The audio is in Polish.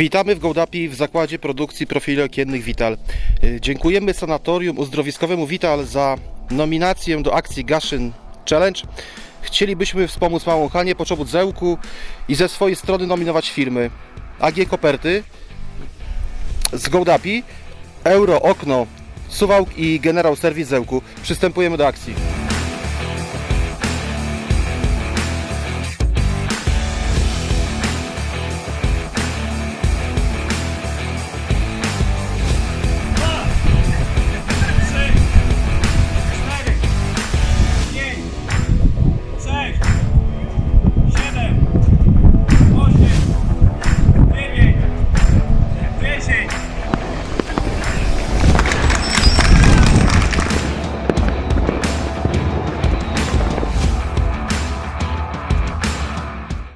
Witamy w Gołdapi w zakładzie produkcji profili okiennych Vital. Y, dziękujemy sanatorium uzdrowiskowemu Vital za nominację do akcji Gaszyn Challenge. Chcielibyśmy wspomóc małą Hanię Poczobut Zełku i ze swojej strony nominować firmy AG Koperty z Gołdapi, Euro Okno Suwałk i Generał Serwis Zełku. Przystępujemy do akcji.